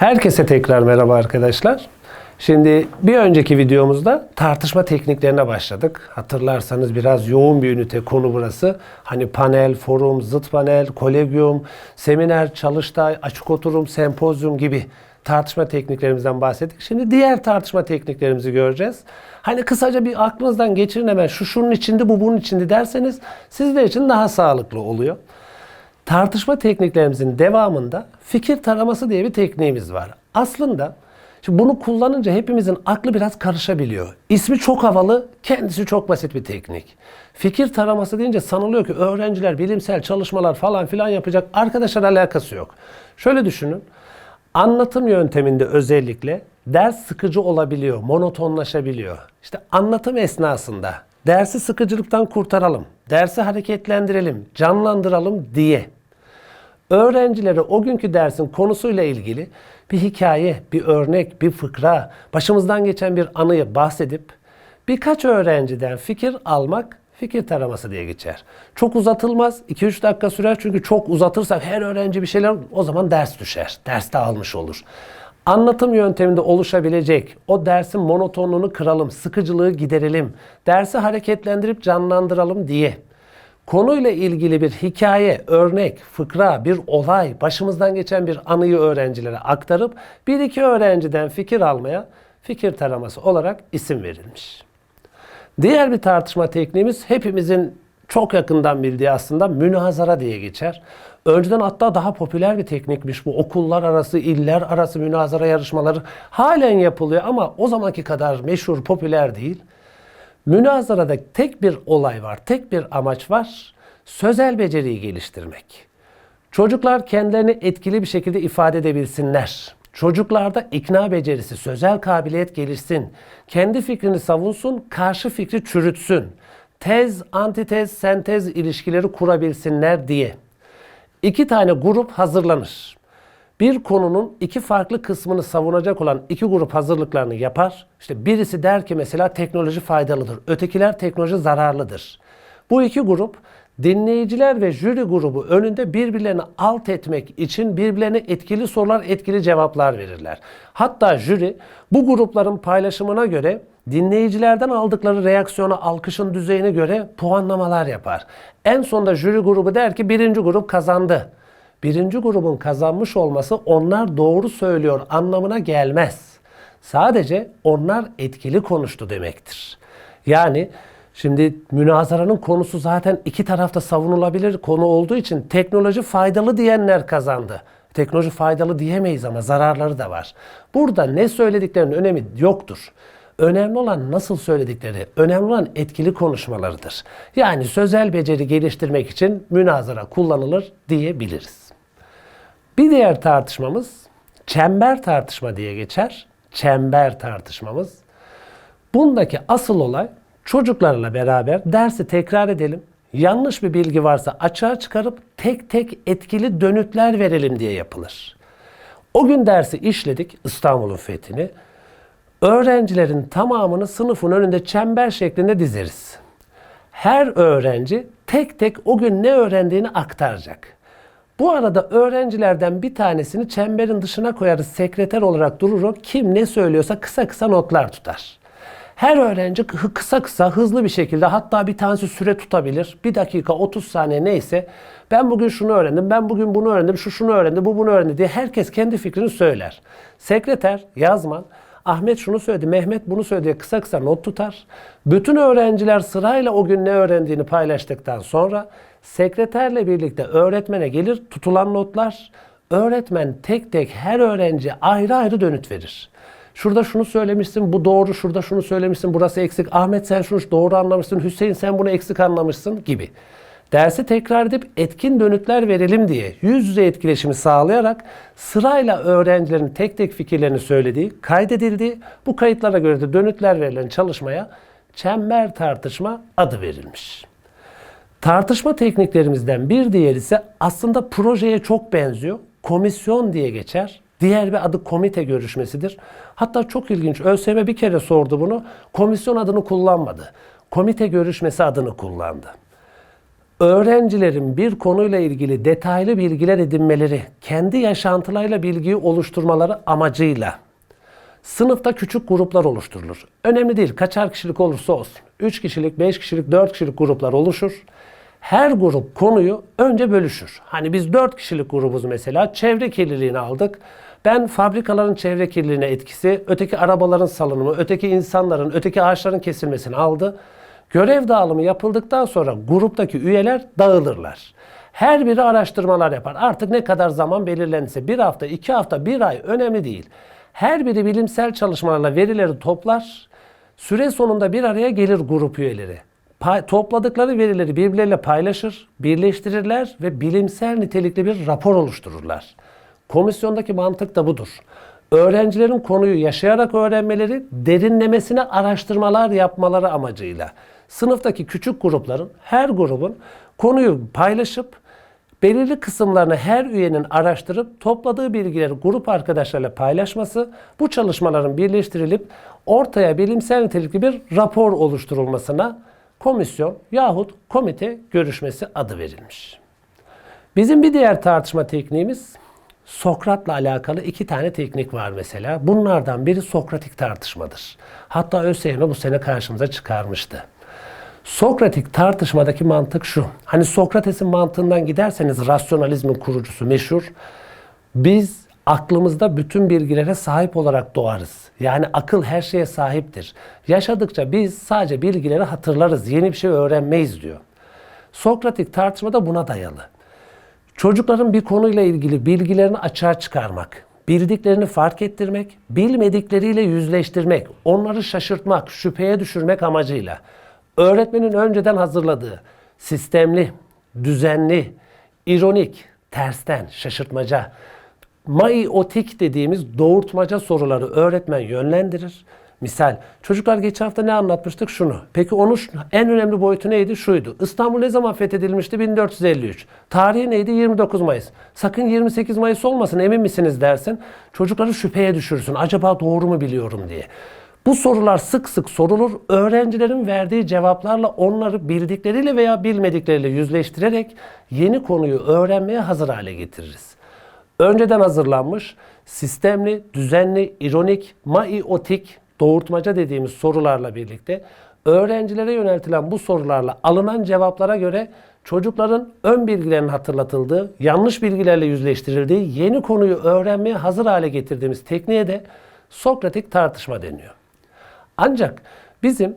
Herkese tekrar merhaba arkadaşlar. Şimdi bir önceki videomuzda tartışma tekniklerine başladık. Hatırlarsanız biraz yoğun bir ünite konu burası. Hani panel, forum, zıt panel, kolegium, seminer, çalıştay, açık oturum, sempozyum gibi tartışma tekniklerimizden bahsettik. Şimdi diğer tartışma tekniklerimizi göreceğiz. Hani kısaca bir aklınızdan geçirin hemen şu şunun içinde bu bunun içinde derseniz sizler için daha sağlıklı oluyor. Tartışma tekniklerimizin devamında fikir taraması diye bir tekniğimiz var. Aslında şimdi bunu kullanınca hepimizin aklı biraz karışabiliyor. İsmi çok havalı, kendisi çok basit bir teknik. Fikir taraması deyince sanılıyor ki öğrenciler bilimsel çalışmalar falan filan yapacak. Arkadaşlar alakası yok. Şöyle düşünün. Anlatım yönteminde özellikle ders sıkıcı olabiliyor, monotonlaşabiliyor. İşte anlatım esnasında dersi sıkıcılıktan kurtaralım, dersi hareketlendirelim, canlandıralım diye öğrencilere o günkü dersin konusuyla ilgili bir hikaye, bir örnek, bir fıkra, başımızdan geçen bir anıyı bahsedip birkaç öğrenciden fikir almak fikir taraması diye geçer. Çok uzatılmaz. 2-3 dakika sürer çünkü çok uzatırsak her öğrenci bir şeyler o zaman ders düşer. Ders dağılmış olur. Anlatım yönteminde oluşabilecek o dersin monotonluğunu kıralım, sıkıcılığı giderelim, dersi hareketlendirip canlandıralım diye konuyla ilgili bir hikaye, örnek, fıkra, bir olay, başımızdan geçen bir anıyı öğrencilere aktarıp bir iki öğrenciden fikir almaya fikir taraması olarak isim verilmiş. Diğer bir tartışma tekniğimiz hepimizin çok yakından bildiği aslında münazara diye geçer. Önceden hatta daha popüler bir teknikmiş bu. Okullar arası, iller arası münazara yarışmaları halen yapılıyor ama o zamanki kadar meşhur, popüler değil. Münazarada tek bir olay var, tek bir amaç var. Sözel beceriyi geliştirmek. Çocuklar kendilerini etkili bir şekilde ifade edebilsinler. Çocuklarda ikna becerisi, sözel kabiliyet gelişsin. Kendi fikrini savunsun, karşı fikri çürütsün. Tez, antitez, sentez ilişkileri kurabilsinler diye. İki tane grup hazırlanır. Bir konunun iki farklı kısmını savunacak olan iki grup hazırlıklarını yapar. İşte birisi der ki mesela teknoloji faydalıdır. Ötekiler teknoloji zararlıdır. Bu iki grup dinleyiciler ve jüri grubu önünde birbirlerini alt etmek için birbirlerine etkili sorular, etkili cevaplar verirler. Hatta jüri bu grupların paylaşımına göre dinleyicilerden aldıkları reaksiyona, alkışın düzeyine göre puanlamalar yapar. En sonunda jüri grubu der ki birinci grup kazandı birinci grubun kazanmış olması onlar doğru söylüyor anlamına gelmez. Sadece onlar etkili konuştu demektir. Yani şimdi münazaranın konusu zaten iki tarafta savunulabilir konu olduğu için teknoloji faydalı diyenler kazandı. Teknoloji faydalı diyemeyiz ama zararları da var. Burada ne söylediklerinin önemi yoktur. Önemli olan nasıl söyledikleri, önemli olan etkili konuşmalarıdır. Yani sözel beceri geliştirmek için münazara kullanılır diyebiliriz. Bir diğer tartışmamız çember tartışma diye geçer. Çember tartışmamız. Bundaki asıl olay çocuklarla beraber dersi tekrar edelim. Yanlış bir bilgi varsa açığa çıkarıp tek tek etkili dönütler verelim diye yapılır. O gün dersi işledik İstanbul'un fethini. Öğrencilerin tamamını sınıfın önünde çember şeklinde dizeriz. Her öğrenci tek tek o gün ne öğrendiğini aktaracak. Bu arada öğrencilerden bir tanesini çemberin dışına koyarız. Sekreter olarak durur o. Kim ne söylüyorsa kısa kısa notlar tutar. Her öğrenci kısa kısa hızlı bir şekilde hatta bir tanesi süre tutabilir. Bir dakika 30 saniye neyse ben bugün şunu öğrendim, ben bugün bunu öğrendim, şu şunu öğrendi, bu bunu öğrendi diye herkes kendi fikrini söyler. Sekreter, yazman Ahmet şunu söyledi, Mehmet bunu söyledi kısa kısa not tutar. Bütün öğrenciler sırayla o gün ne öğrendiğini paylaştıktan sonra sekreterle birlikte öğretmene gelir tutulan notlar. Öğretmen tek tek her öğrenci ayrı ayrı dönüt verir. Şurada şunu söylemişsin, bu doğru, şurada şunu söylemişsin, burası eksik. Ahmet sen şunu doğru anlamışsın, Hüseyin sen bunu eksik anlamışsın gibi. Dersi tekrar edip etkin dönütler verelim diye yüz yüze etkileşimi sağlayarak sırayla öğrencilerin tek tek fikirlerini söylediği, kaydedildiği, bu kayıtlara göre de dönütler verilen çalışmaya çember tartışma adı verilmiş. Tartışma tekniklerimizden bir diğeri ise aslında projeye çok benziyor. Komisyon diye geçer. Diğer bir adı komite görüşmesidir. Hatta çok ilginç. ÖSYM bir kere sordu bunu. Komisyon adını kullanmadı. Komite görüşmesi adını kullandı. öğrencilerin bir konuyla ilgili detaylı bilgiler edinmeleri, kendi yaşantılarıyla bilgiyi oluşturmaları amacıyla sınıfta küçük gruplar oluşturulur. Önemli değil kaçar kişilik olursa olsun. 3 kişilik, 5 kişilik, 4 kişilik gruplar oluşur. Her grup konuyu önce bölüşür. Hani biz 4 kişilik grubuz mesela çevre kirliliğini aldık. Ben fabrikaların çevre kirliliğine etkisi, öteki arabaların salınımı, öteki insanların, öteki ağaçların kesilmesini aldı. Görev dağılımı yapıldıktan sonra gruptaki üyeler dağılırlar. Her biri araştırmalar yapar. Artık ne kadar zaman belirlenirse bir hafta, iki hafta, bir ay önemli değil. Her biri bilimsel çalışmalarla verileri toplar. Süre sonunda bir araya gelir grup üyeleri. Topladıkları verileri birbirleriyle paylaşır, birleştirirler ve bilimsel nitelikli bir rapor oluştururlar. Komisyondaki mantık da budur. Öğrencilerin konuyu yaşayarak öğrenmeleri, derinlemesine araştırmalar yapmaları amacıyla sınıftaki küçük grupların, her grubun konuyu paylaşıp belirli kısımlarını her üyenin araştırıp topladığı bilgileri grup arkadaşlarıyla paylaşması, bu çalışmaların birleştirilip ortaya bilimsel nitelikli bir rapor oluşturulmasına komisyon yahut komite görüşmesi adı verilmiş. Bizim bir diğer tartışma tekniğimiz Sokrat'la alakalı iki tane teknik var mesela. Bunlardan biri Sokratik tartışmadır. Hatta ÖSYM bu sene karşımıza çıkarmıştı. Sokratik tartışmadaki mantık şu. Hani Sokrates'in mantığından giderseniz rasyonalizmin kurucusu meşhur. Biz aklımızda bütün bilgilere sahip olarak doğarız. Yani akıl her şeye sahiptir. Yaşadıkça biz sadece bilgileri hatırlarız. Yeni bir şey öğrenmeyiz diyor. Sokratik tartışmada buna dayalı. Çocukların bir konuyla ilgili bilgilerini açığa çıkarmak, bildiklerini fark ettirmek, bilmedikleriyle yüzleştirmek, onları şaşırtmak, şüpheye düşürmek amacıyla öğretmenin önceden hazırladığı sistemli, düzenli, ironik, tersten, şaşırtmaca, maiotik dediğimiz doğurtmaca soruları öğretmen yönlendirir. Misal çocuklar geçen hafta ne anlatmıştık? Şunu. Peki onun en önemli boyutu neydi? Şuydu. İstanbul ne zaman fethedilmişti? 1453. Tarihi neydi? 29 Mayıs. Sakın 28 Mayıs olmasın emin misiniz dersin. Çocukları şüpheye düşürsün. Acaba doğru mu biliyorum diye. Bu sorular sık sık sorulur. Öğrencilerin verdiği cevaplarla onları bildikleriyle veya bilmedikleriyle yüzleştirerek yeni konuyu öğrenmeye hazır hale getiririz önceden hazırlanmış, sistemli, düzenli, ironik, maiotik, doğurtmaca dediğimiz sorularla birlikte öğrencilere yöneltilen bu sorularla alınan cevaplara göre çocukların ön bilgilerinin hatırlatıldığı, yanlış bilgilerle yüzleştirildiği yeni konuyu öğrenmeye hazır hale getirdiğimiz tekniğe de Sokratik tartışma deniyor. Ancak bizim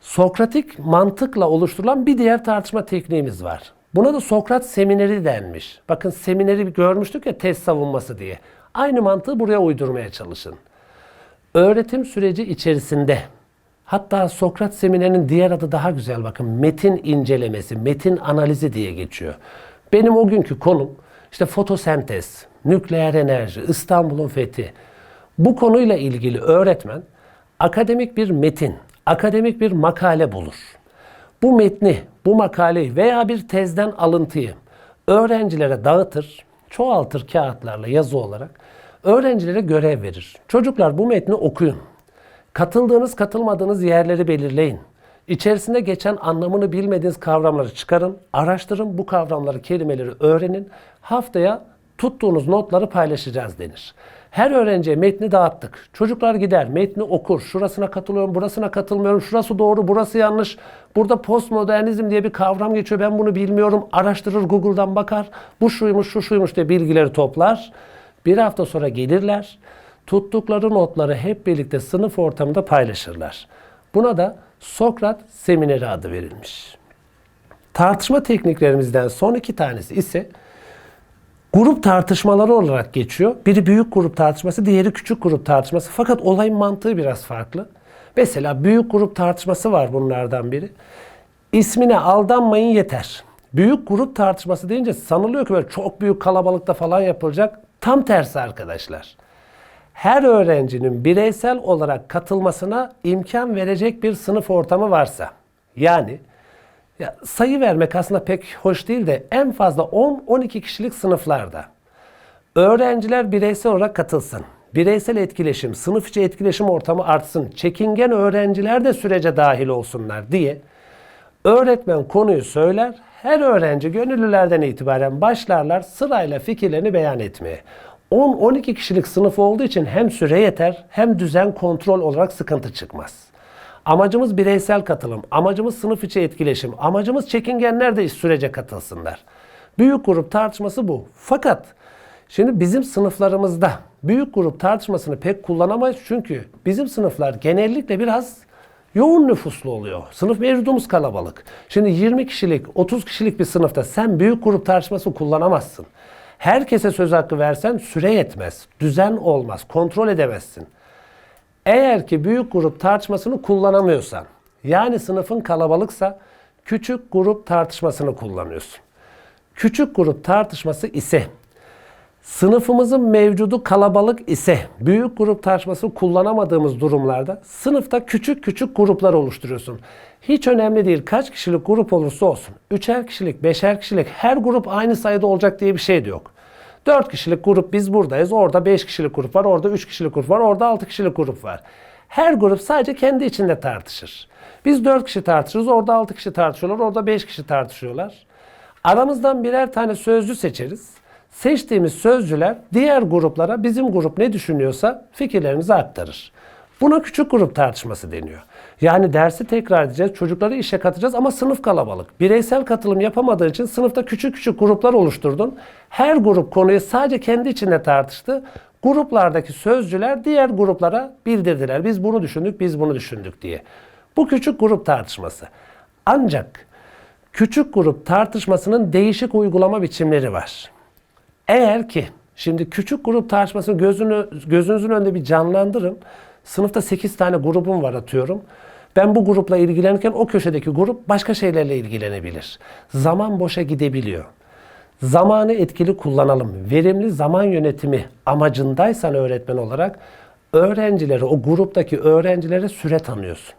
Sokratik mantıkla oluşturulan bir diğer tartışma tekniğimiz var. Buna da Sokrat semineri denmiş. Bakın semineri görmüştük ya test savunması diye. Aynı mantığı buraya uydurmaya çalışın. Öğretim süreci içerisinde hatta Sokrat seminerinin diğer adı daha güzel bakın metin incelemesi, metin analizi diye geçiyor. Benim o günkü konum işte fotosentez, nükleer enerji, İstanbul'un fethi. Bu konuyla ilgili öğretmen akademik bir metin, akademik bir makale bulur. Bu metni, bu makaleyi veya bir tezden alıntıyı öğrencilere dağıtır, çoğaltır kağıtlarla yazı olarak. Öğrencilere görev verir. Çocuklar bu metni okuyun. Katıldığınız, katılmadığınız yerleri belirleyin. İçerisinde geçen anlamını bilmediğiniz kavramları çıkarın, araştırın, bu kavramları, kelimeleri öğrenin. Haftaya tuttuğunuz notları paylaşacağız denir. Her öğrenciye metni dağıttık. Çocuklar gider, metni okur. Şurasına katılıyorum, burasına katılmıyorum. Şurası doğru, burası yanlış. Burada postmodernizm diye bir kavram geçiyor. Ben bunu bilmiyorum. Araştırır, Google'dan bakar. Bu şuymuş, şu şuymuş diye bilgileri toplar. Bir hafta sonra gelirler. Tuttukları notları hep birlikte sınıf ortamında paylaşırlar. Buna da Sokrat Semineri adı verilmiş. Tartışma tekniklerimizden son iki tanesi ise grup tartışmaları olarak geçiyor. Biri büyük grup tartışması, diğeri küçük grup tartışması. Fakat olayın mantığı biraz farklı. Mesela büyük grup tartışması var bunlardan biri. İsmine aldanmayın yeter. Büyük grup tartışması deyince sanılıyor ki böyle çok büyük kalabalıkta falan yapılacak. Tam tersi arkadaşlar. Her öğrencinin bireysel olarak katılmasına imkan verecek bir sınıf ortamı varsa, yani ya sayı vermek aslında pek hoş değil de en fazla 10-12 kişilik sınıflarda öğrenciler bireysel olarak katılsın. Bireysel etkileşim, sınıf içi etkileşim ortamı artsın. Çekingen öğrenciler de sürece dahil olsunlar diye Öğretmen konuyu söyler, her öğrenci gönüllülerden itibaren başlarlar sırayla fikirlerini beyan etmeye. 10-12 kişilik sınıf olduğu için hem süre yeter hem düzen kontrol olarak sıkıntı çıkmaz. Amacımız bireysel katılım, amacımız sınıf içi etkileşim, amacımız çekingenler de sürece katılsınlar. Büyük grup tartışması bu. Fakat şimdi bizim sınıflarımızda büyük grup tartışmasını pek kullanamayız çünkü bizim sınıflar genellikle biraz yoğun nüfuslu oluyor. Sınıf mevcudumuz kalabalık. Şimdi 20 kişilik, 30 kişilik bir sınıfta sen büyük grup tartışması kullanamazsın. Herkese söz hakkı versen süre yetmez, düzen olmaz, kontrol edemezsin. Eğer ki büyük grup tartışmasını kullanamıyorsan, yani sınıfın kalabalıksa küçük grup tartışmasını kullanıyorsun. Küçük grup tartışması ise sınıfımızın mevcudu kalabalık ise büyük grup tartışmasını kullanamadığımız durumlarda sınıfta küçük küçük gruplar oluşturuyorsun. Hiç önemli değil kaç kişilik grup olursa olsun. Üçer kişilik, beşer kişilik her grup aynı sayıda olacak diye bir şey de yok. 4 kişilik grup biz buradayız. Orada 5 kişilik grup var. Orada 3 kişilik grup var. Orada 6 kişilik grup var. Her grup sadece kendi içinde tartışır. Biz 4 kişi tartışırız. Orada 6 kişi tartışıyorlar. Orada 5 kişi tartışıyorlar. Aramızdan birer tane sözcü seçeriz. Seçtiğimiz sözcüler diğer gruplara bizim grup ne düşünüyorsa fikirlerimizi aktarır. Buna küçük grup tartışması deniyor. Yani dersi tekrar edeceğiz, çocukları işe katacağız ama sınıf kalabalık. Bireysel katılım yapamadığın için sınıfta küçük küçük gruplar oluşturdun. Her grup konuyu sadece kendi içinde tartıştı. Gruplardaki sözcüler diğer gruplara bildirdiler. Biz bunu düşündük, biz bunu düşündük diye. Bu küçük grup tartışması. Ancak küçük grup tartışmasının değişik uygulama biçimleri var. Eğer ki şimdi küçük grup tartışmasını gözünü, gözünüzün önünde bir canlandırın. Sınıfta 8 tane grubum var atıyorum. Ben bu grupla ilgilenirken o köşedeki grup başka şeylerle ilgilenebilir. Zaman boşa gidebiliyor. Zamanı etkili kullanalım. Verimli zaman yönetimi amacındaysan öğretmen olarak öğrencilere, o gruptaki öğrencilere süre tanıyorsun.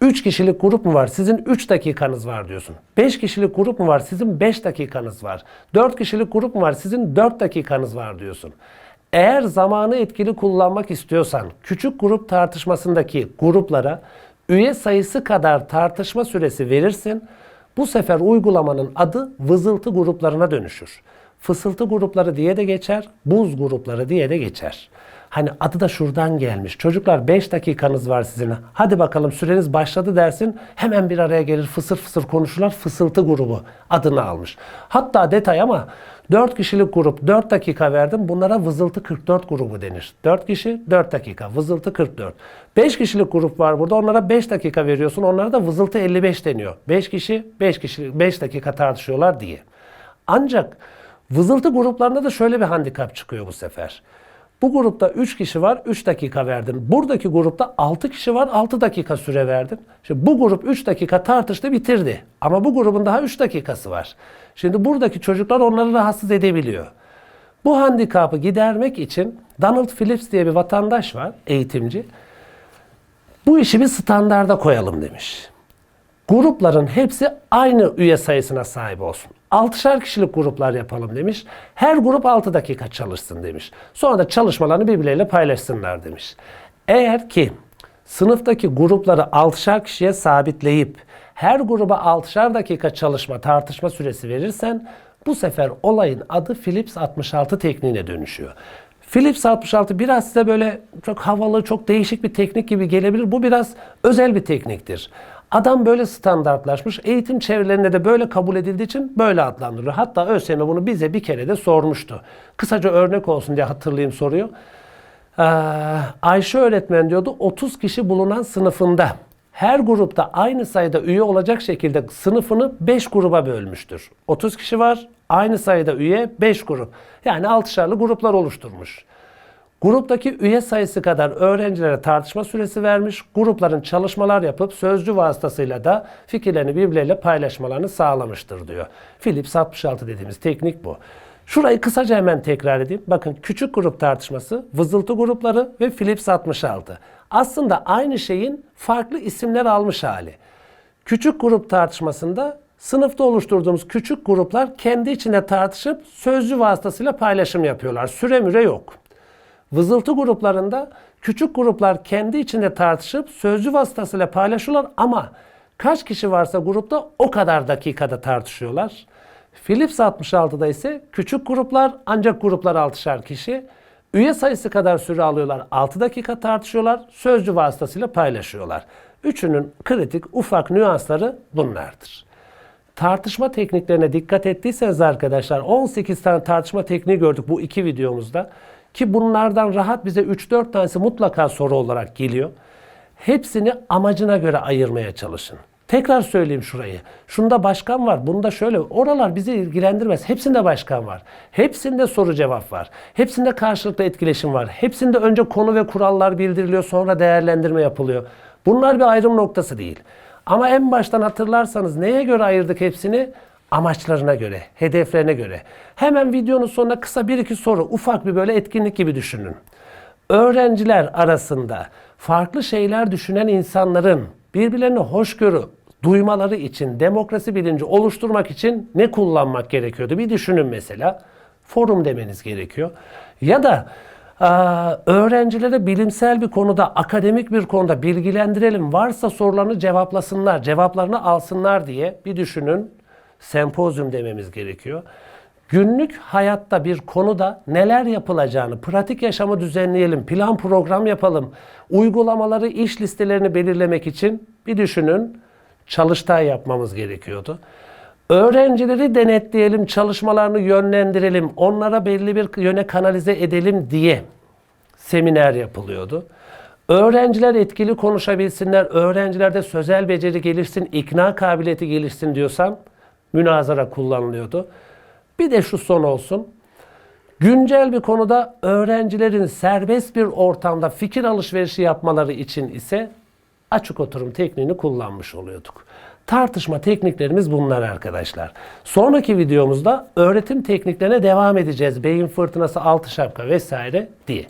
3 kişilik grup mu var? Sizin 3 dakikanız var diyorsun. 5 kişilik grup mu var? Sizin 5 dakikanız var. 4 kişilik grup mu var? Sizin 4 dakikanız var diyorsun. Eğer zamanı etkili kullanmak istiyorsan küçük grup tartışmasındaki gruplara üye sayısı kadar tartışma süresi verirsin. Bu sefer uygulamanın adı vızıltı gruplarına dönüşür. Fısıltı grupları diye de geçer, buz grupları diye de geçer. Hani adı da şuradan gelmiş. Çocuklar 5 dakikanız var sizin. Hadi bakalım süreniz başladı dersin. Hemen bir araya gelir fısır fısır konuşurlar. Fısıltı grubu adını almış. Hatta detay ama 4 kişilik grup 4 dakika verdim. Bunlara vızıltı 44 grubu denir. 4 kişi 4 dakika. Vızıltı 44. 5 kişilik grup var burada. Onlara 5 dakika veriyorsun. Onlara da vızıltı 55 deniyor. 5 kişi 5 kişi 5 dakika tartışıyorlar diye. Ancak vızıltı gruplarında da şöyle bir handikap çıkıyor bu sefer. Bu grupta 3 kişi var, 3 dakika verdin. Buradaki grupta 6 kişi var, 6 dakika süre verdin. Şimdi bu grup 3 dakika tartıştı, bitirdi. Ama bu grubun daha 3 dakikası var. Şimdi buradaki çocuklar onları rahatsız edebiliyor. Bu handikapı gidermek için Donald Phillips diye bir vatandaş var, eğitimci. Bu işi bir standarda koyalım demiş. Grupların hepsi aynı üye sayısına sahip olsun. 6'şer kişilik gruplar yapalım demiş. Her grup 6 dakika çalışsın demiş. Sonra da çalışmalarını birbirleriyle paylaşsınlar demiş. Eğer ki sınıftaki grupları 6'şer kişiye sabitleyip her gruba 6'şer dakika çalışma, tartışma süresi verirsen bu sefer olayın adı Phillips 66 tekniğine dönüşüyor. Philips 66 biraz size böyle çok havalı, çok değişik bir teknik gibi gelebilir. Bu biraz özel bir tekniktir. Adam böyle standartlaşmış. Eğitim çevrelerinde de böyle kabul edildiği için böyle adlandırılıyor. Hatta ÖSYM bunu bize bir kere de sormuştu. Kısaca örnek olsun diye hatırlayayım soruyu. Ee, Ayşe öğretmen diyordu 30 kişi bulunan sınıfında her grupta aynı sayıda üye olacak şekilde sınıfını 5 gruba bölmüştür. 30 kişi var, aynı sayıda üye 5 grup. Yani 6'şarlı gruplar oluşturmuş. Gruptaki üye sayısı kadar öğrencilere tartışma süresi vermiş, grupların çalışmalar yapıp sözcü vasıtasıyla da fikirlerini birbirleriyle paylaşmalarını sağlamıştır diyor. Philips 66 dediğimiz teknik bu. Şurayı kısaca hemen tekrar edeyim. Bakın küçük grup tartışması, vızıltı grupları ve Philips 66. Aslında aynı şeyin farklı isimler almış hali. Küçük grup tartışmasında sınıfta oluşturduğumuz küçük gruplar kendi içinde tartışıp sözcü vasıtasıyla paylaşım yapıyorlar. Süre müre yok. Vızıltı gruplarında küçük gruplar kendi içinde tartışıp sözcü vasıtasıyla paylaşıyorlar ama Kaç kişi varsa grupta o kadar dakikada tartışıyorlar. Philips 66'da ise küçük gruplar ancak gruplar 6'şar kişi. Üye sayısı kadar süre alıyorlar. 6 dakika tartışıyorlar. Sözcü vasıtasıyla paylaşıyorlar. Üçünün kritik ufak nüansları bunlardır. Tartışma tekniklerine dikkat ettiyseniz arkadaşlar 18 tane tartışma tekniği gördük bu iki videomuzda. Ki bunlardan rahat bize 3-4 tanesi mutlaka soru olarak geliyor. Hepsini amacına göre ayırmaya çalışın. Tekrar söyleyeyim şurayı. Şunda başkan var, bunda şöyle. Oralar bizi ilgilendirmez. Hepsinde başkan var. Hepsinde soru cevap var. Hepsinde karşılıklı etkileşim var. Hepsinde önce konu ve kurallar bildiriliyor, sonra değerlendirme yapılıyor. Bunlar bir ayrım noktası değil. Ama en baştan hatırlarsanız neye göre ayırdık hepsini? Amaçlarına göre, hedeflerine göre. Hemen videonun sonuna kısa bir iki soru, ufak bir böyle etkinlik gibi düşünün. Öğrenciler arasında farklı şeyler düşünen insanların birbirlerine hoşgörü duymaları için, demokrasi bilinci oluşturmak için ne kullanmak gerekiyordu? Bir düşünün mesela. Forum demeniz gerekiyor. Ya da aa, öğrencilere bilimsel bir konuda, akademik bir konuda bilgilendirelim. Varsa sorularını cevaplasınlar, cevaplarını alsınlar diye bir düşünün. Sempozyum dememiz gerekiyor. Günlük hayatta bir konuda neler yapılacağını, pratik yaşamı düzenleyelim, plan program yapalım. Uygulamaları, iş listelerini belirlemek için bir düşünün. Çalıştay yapmamız gerekiyordu. Öğrencileri denetleyelim, çalışmalarını yönlendirelim, onlara belli bir yöne kanalize edelim diye seminer yapılıyordu. Öğrenciler etkili konuşabilsinler, öğrencilerde sözel beceri gelişsin, ikna kabiliyeti gelişsin diyorsam münazara kullanılıyordu. Bir de şu son olsun. Güncel bir konuda öğrencilerin serbest bir ortamda fikir alışverişi yapmaları için ise açık oturum tekniğini kullanmış oluyorduk. Tartışma tekniklerimiz bunlar arkadaşlar. Sonraki videomuzda öğretim tekniklerine devam edeceğiz. Beyin fırtınası, altı şapka vesaire diye.